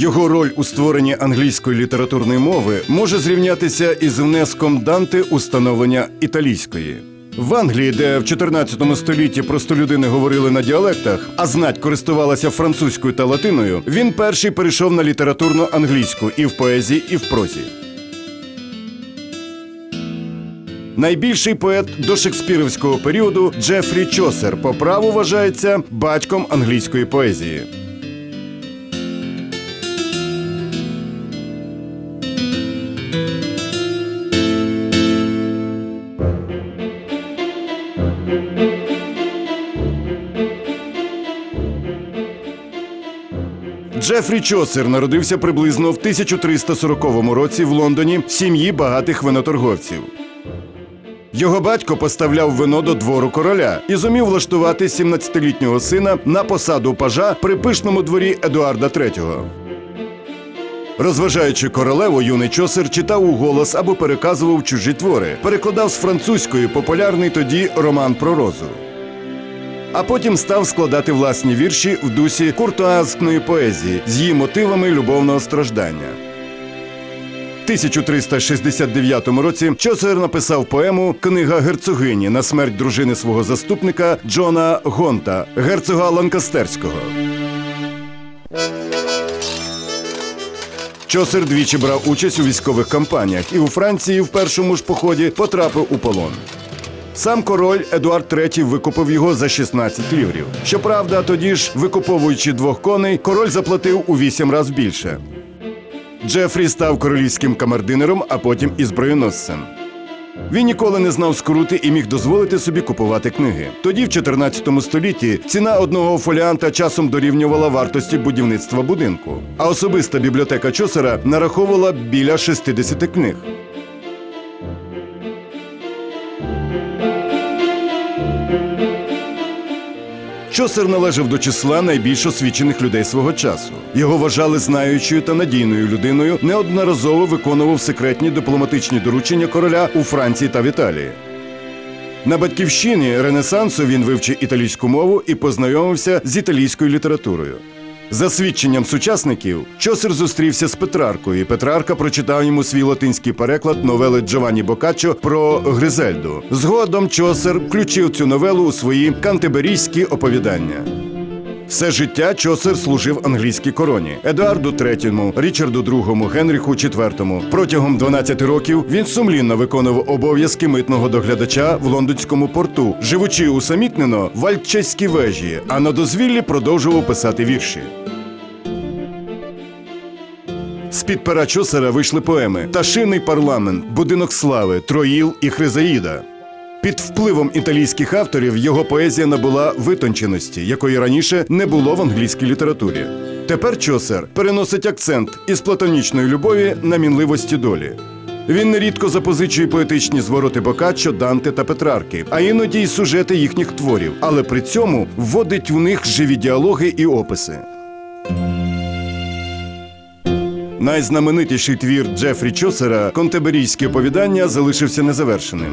Його роль у створенні англійської літературної мови може зрівнятися із внеском Данте у становлення італійської. В Англії, де в 14 столітті простолюдини говорили на діалектах, а знать користувалася французькою та латиною, він перший перейшов на літературну англійську і в поезії, і в прозі. Найбільший поет до шекспірівського періоду Джефрі Чосер по праву вважається батьком англійської поезії. Джефрі Чосер народився приблизно в 1340 році в Лондоні в сім'ї багатих виноторговців. Його батько поставляв вино до двору короля і зумів влаштувати 17-літнього сина на посаду пажа при пишному дворі Едуарда III. Розважаючи королеву, юний чосер читав у голос або переказував чужі твори, перекладав з французької популярний тоді роман про розу. А потім став складати власні вірші в дусі куртуазної поезії з її мотивами любовного страждання. 1369 році Чосер написав поему Книга герцогині на смерть дружини свого заступника Джона Гонта, герцога Ланкастерського. Чосер двічі брав участь у військових кампаніях і у Франції в першому ж поході потрапив у полон. Сам король Едуард III викупив його за 16 ліврів. Щоправда, тоді ж, викуповуючи двох коней, король заплатив у вісім разів більше. Джефрі став королівським камердинером, а потім і зброєносцем. Він ніколи не знав скрути і міг дозволити собі купувати книги. Тоді, в 14 столітті, ціна одного фоліанта часом дорівнювала вартості будівництва будинку. А особиста бібліотека Чосера нараховувала біля 60 книг. Чосер належав до числа найбільш освічених людей свого часу. Його вважали знаючою та надійною людиною, неодноразово виконував секретні дипломатичні доручення короля у Франції та в Італії. На батьківщині Ренесансу він вивчив італійську мову і познайомився з італійською літературою. За свідченням сучасників, Чосер зустрівся з Петраркою, і Петрарка прочитав йому свій латинський переклад новели Джованні Бокаччо про Гризельду. Згодом Чосер включив цю новелу у свої кантеберійські оповідання. Все життя Чосер служив англійській короні Едуарду III, Річарду II, Генріху IV. Протягом 12 років він сумлінно виконував обов'язки митного доглядача в лондонському порту, живучи усамітнено в Альтчеській вежі, а на дозвіллі продовжував писати вірші. З-під пера Чосера вийшли поеми Ташиний парламент, Будинок слави, Троїл і Хризаїда. Під впливом італійських авторів його поезія набула витонченості, якої раніше не було в англійській літературі. Тепер Чосер переносить акцент із платонічної любові на мінливості долі. Він нерідко запозичує поетичні звороти Бокаччо, Данте та Петрарки, а іноді й сюжети їхніх творів, але при цьому вводить в них живі діалоги і описи. Найзнаменитіший твір Джефрі Чосера Контеберійське оповідання залишився незавершеним.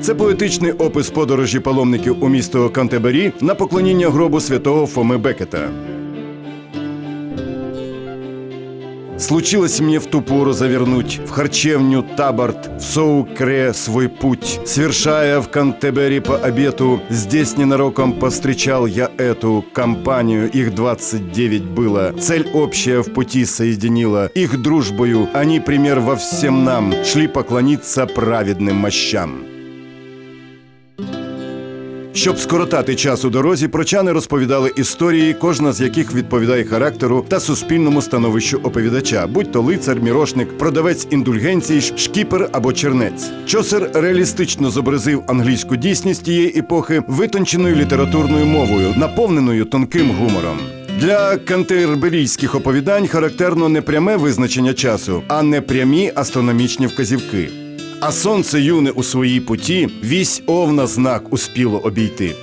Це поетичний опис подорожі паломників у місто Кантебері на поклоніння гробу святого Фоми Бекета. Случилось мне в ту пору завернуть в харчевню Таборт, в Соукре свой путь. Свершая в Кантебери по обету, здесь ненароком повстречал я эту компанию, их 29 было. Цель общая в пути соединила, их дружбою, они пример во всем нам, шли поклониться праведным мощам. Щоб скоротати час у дорозі, прочани розповідали історії, кожна з яких відповідає характеру та суспільному становищу оповідача, будь то лицар, мірошник, продавець індульгенцій, шкіпер або чернець. Чосер реалістично зобразив англійську дійсність тієї епохи витонченою літературною мовою, наповненою тонким гумором. Для кантерберійських оповідань характерно не пряме визначення часу, а непрямі астрономічні вказівки. А сонце юне у своїй путі вісь овна знак успіло обійти.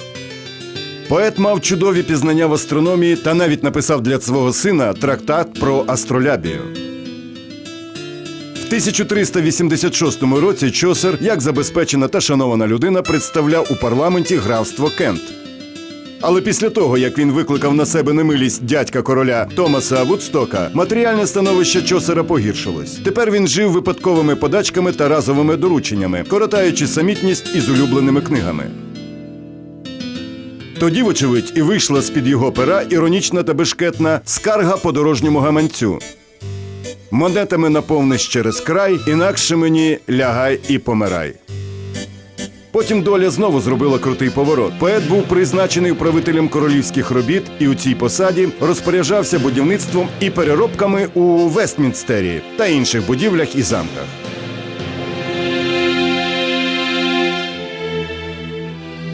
Поет мав чудові пізнання в астрономії та навіть написав для свого сина трактат про астролябію. В 1386 році Чосер, як забезпечена та шанована людина, представляв у парламенті графство Кент. Але після того, як він викликав на себе немилість дядька короля Томаса Вудстока, матеріальне становище Чосера погіршилось. Тепер він жив випадковими подачками та разовими дорученнями, коротаючи самітність із улюбленими книгами. Тоді, вочевидь, і вийшла з-під його пера іронічна та бешкетна скарга подорожньому гаманцю. Монетами наповниш через край, інакше мені лягай і помирай. Потім доля знову зробила крутий поворот. Поет був призначений управителем королівських робіт і у цій посаді розпоряджався будівництвом і переробками у Вестмінстері та інших будівлях і замках.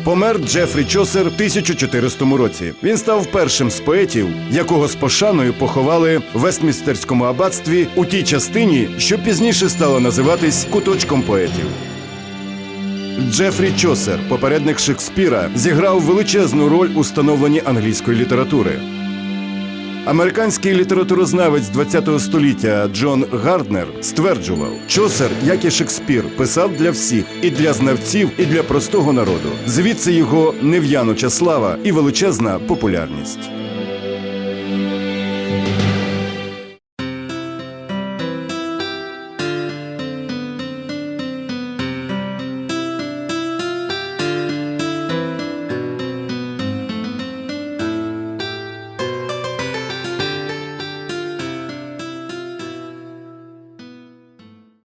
Помер Джефрі Чосер в 1400 році. Він став першим з поетів, якого з пошаною поховали в Вестмінстерському аббатстві у тій частині, що пізніше стала називатись куточком поетів. Джефрі Чосер, попередник Шекспіра, зіграв величезну роль у становленні англійської літератури. Американський літературознавець ХХ століття Джон Гарднер стверджував, Чосер, як і Шекспір, писав для всіх і для знавців, і для простого народу. Звідси його нев'януча слава і величезна популярність.